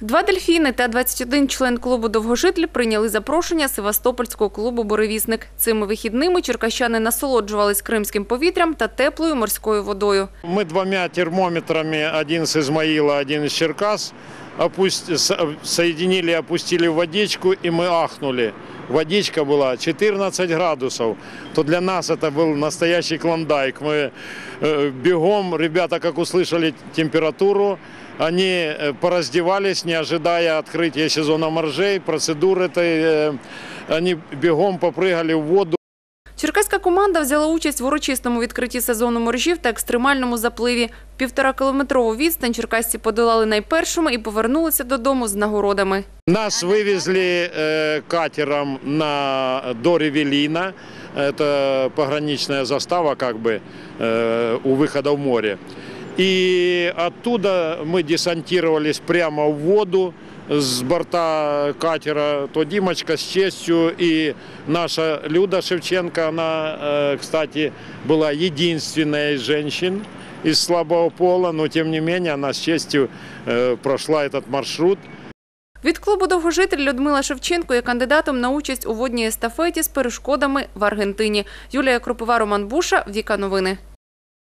Два дельфіни та 21 член клубу «Довгожитель» прийняли запрошення Севастопольського клубу «Буревісник». Цими вихідними черкащани насолоджувались кримським повітрям та теплою морською водою. Ми двома термометрами, один з Ізмаїла, один з Черкас, опусть- опустили в водичку, і ми ахнули Водичка была 14 градусов. То для нас это был настоящий клондайк. Мы э, бегом, ребята, как услышали температуру, они э, пораздевались, не ожидая открытия сезона моржей, процедуры этой. э, Они бегом попрыгали в воду. Черкаська команда взяла участь в урочистому відкритті сезону моржів та екстремальному запливі. Півторакілометрову відстань черкасці подолали найпершими і повернулися додому з нагородами. Нас вывезли э, катером на до Ревелина. Это пограничная застава как бы э, у выхода в море. И оттуда мы десантировались прямо в воду с борта катера. То Димочка с честью и наша Люда Шевченко, она, э, кстати, была единственная из женщин из слабого пола, но тем не менее она с честью э, прошла этот маршрут. Від клубу «Довгожитель» Людмила Шевченко є кандидатом на участь у водній естафеті з перешкодами в Аргентині. Юлія Кропива, Роман Буша, Віка Новини.